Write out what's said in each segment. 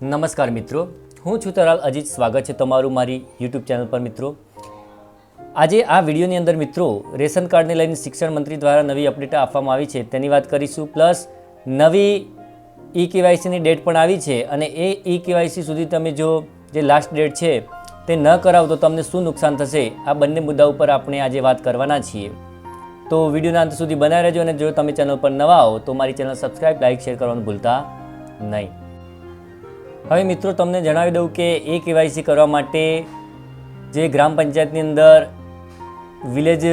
નમસ્કાર મિત્રો. હું છું તરાલ અજીત. સ્વાગત છે તમારું મારી યુટ્યુબ ચેનલ પર મિત્રો. આજે આ વિડીયોની અંદર મિત્રો, રેશન કાર્ડને લઈને શિક્ષણ મંત્રી દ્વારા નવી અપડેટ આપવામાં આવી છે. તેની વાત કરીશું. પ્લસ નવી ઈ કેવાયસીની ડેટ પણ આવી છે અને એ ઈ કેવાયસી સુધી તમે જો જે લાસ્ટ ડેટ છે તે ન કરાવો તો તમને શું નુકસાન થશે? આ બંને મુદ્દા ઉપર આપણે આજે વાત કરવાના છીએ. તો વિડીયોના અંત સુધી બનાવી રહેજો અને જો તમે ચેનલ પર નવા હો તો મારી ચેનલ સબસ્ક્રાઈબ લાઇક શેર કરવાનું ભૂલતા નહીં. હવે મિત્રો, તમને જણાવી દઉં કે એ કેવાયસી કરવા માટે જે ગ્રામ પંચાયતની અંદર વિલેજ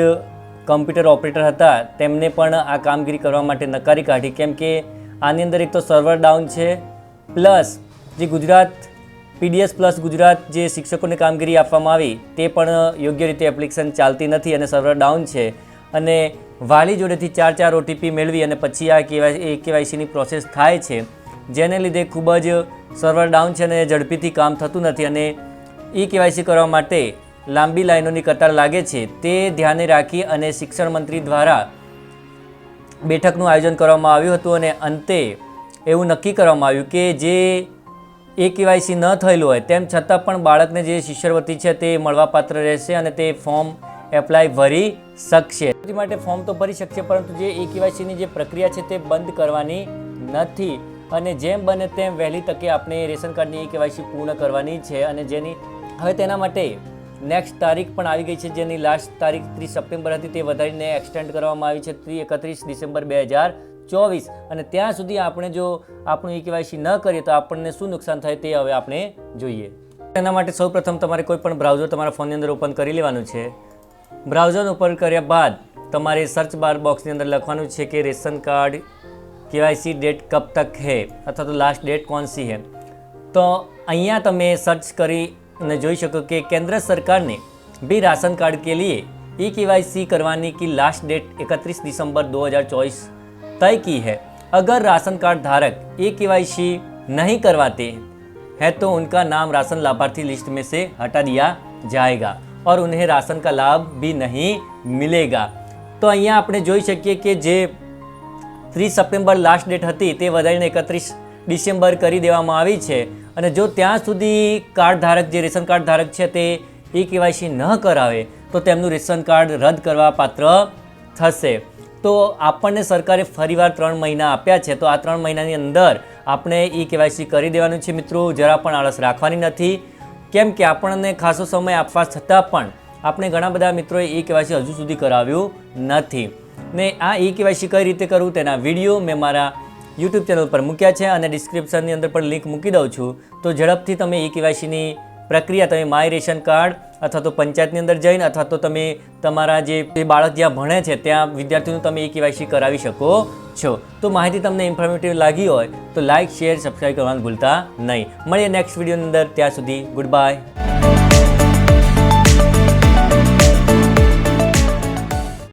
કમ્પ્યુટર ઓપરેટર હતા, તેમને પણ આ કામગીરી કરવા માટે નકારી કાઢી. કેમ કે આની અંદર એક તો સર્વર ડાઉન છે પ્લસ જે ગુજરાત પીડીએસ પ્લસ ગુજરાત જે શિક્ષકોને કામગીરી આપવામાં આવી, તે પણ યોગ્ય રીતે એપ્લિકેશન ચાલતી નથી અને સર્વર ડાઉન છે. અને વાલી જોડેથી ચાર ચાર ઓટીપી મેળવી અને પછી આ કેવાય કેવાયસીની પ્રોસેસ થાય છે. જેને લીધે ખૂબ જ સર્વર ડાઉન છે અને ઝડપીથી કામ થતું નથી અને ઈ કેવાયસી કરવા માટે લાંબી લાઈનોની કતાર લાગે છે. તે ધ્યાને રાખી અને શિક્ષણ મંત્રી દ્વારા બેઠકનું આયોજન કરવામાં આવ્યું હતું અને અંતે એવું નક્કી કરવામાં આવ્યું કે જે એ કેવાયસી ન થયેલું હોય, તેમ છતાં પણ બાળકને જે શિષ્યવૃત્તિ છે તે મળવાપાત્ર રહેશે અને તે ફોર્મ એપ્લાય ભરી શકશે. માટે ફોર્મ તો ભરી શકશે, પરંતુ જે એ કેવાયસીની જે પ્રક્રિયા છે તે બંધ કરવાની નથી. અને જેમ બને તેમ વહેલી તકે આપણે રેશન કાર્ડની એ કેવાયસી પૂર્ણ કરવાની છે અને જેની હવે તેના માટે નેક્સ્ટ તારીખ પણ આવી ગઈ છે, જેની લાસ્ટ તારીખ ત્રીસ સપ્ટેમ્બર હતી, તે વધારીને એક્સટેન્ડ કરવામાં આવી છે, ત્રી એકત્રીસ ડિસેમ્બર બે હજાર ચોવીસ. અને ત્યાં સુધી આપણે જો આપણું એ કેવાયસી ન કરીએ તો આપણને શું નુકસાન થાય તે હવે આપણે જોઈએ. તેના માટે સૌપ્રથમ તમારે કોઈ પણ બ્રાઉઝર તમારા ફોનની અંદર ઓપન કરી લેવાનું છે. બ્રાઉઝર ઓપન કર્યા બાદ તમારે સર્ચ બાર બોક્સની અંદર લખવાનું છે કે રેશન કાર્ડ કેવાયસી ડેટ કબ તક હે અથવા તો લાસ્ટ ડેટ કોણ સી હે તો અહીંયા તમે સર્ચ કરીને જોઈ શકો કે केंद्र सरकार ने भी राशन कार्ड के लिए ई केवाईसी करवाने की लास्ट डेट 31 दिसंबर 2024 तय की है अगर राशन कार्ड धारक ई केवाईसी नहीं करवाते हैं तो उनका नाम राशन लाभार्थी लिस्ट में से हटा दिया जाएगा और उन्हें राशन का लाभ भी नहीं मिलेगा તો અહીંયા આપણે જોઈ શકીએ કે જે ત્રીસ સપ્ટેમ્બર લાસ્ટ ડેટ હતી, તે વધારીને એકત્રીસ ડિસેમ્બર કરી દેવામાં આવી છે. અને જો ત્યાં સુધી કાર્ડ ધારક, જે રેશન કાર્ડ ધારક છે, તે ઈ કેવાયસી ન કરાવે, તો તેમનું રેશન કાર્ડ રદ કરવા પાત્ર થશે. તો આપણને સરકારે ફરીવાર ત્રણ મહિના આપ્યા છે, તો આ ત્રણ મહિનાની અંદર આપણે ઈ કેવાયસી કરી દેવાનું છે મિત્રો. જરા પણ આળસ રાખવાની નથી. કેમ કે આપણને ખાસો સમય આપવા છતાં પણ આપણે ઘણા બધા મિત્રોએ ઈ કેવાયસી હજુ સુધી કરાવ્યું નથી. ને આ ઈ કેવાયસી કઈ રીતે કરવું તેના વીડિયો મેં મારા યુટ્યુબ ચેનલ પર મૂક્યા છે અને ડિસ્ક્રિપ્શનની અંદર પણ લિંક મૂકી દઉં છું. તો ઝડપથી તમે ઈ કેવાયસીની પ્રક્રિયા, તમે માય રેશન કાર્ડ અથવા તો પંચાયતની અંદર જઈને અથવા તો તમે તમારા જે બાળક જ્યાં ભણે છે, ત્યાં વિદ્યાર્થીનું તમે ઈ કેવાયસી કરાવી શકો છો. તો માહિતી તમને ઇન્ફોર્મેટિવ લાગી હોય તો લાઇક શેર સબસ્ક્રાઈબ કરવાનું ભૂલતા નહીં. મળીએ નેક્સ્ટ વિડીયોની અંદર. ત્યાં સુધી ગુડ બાય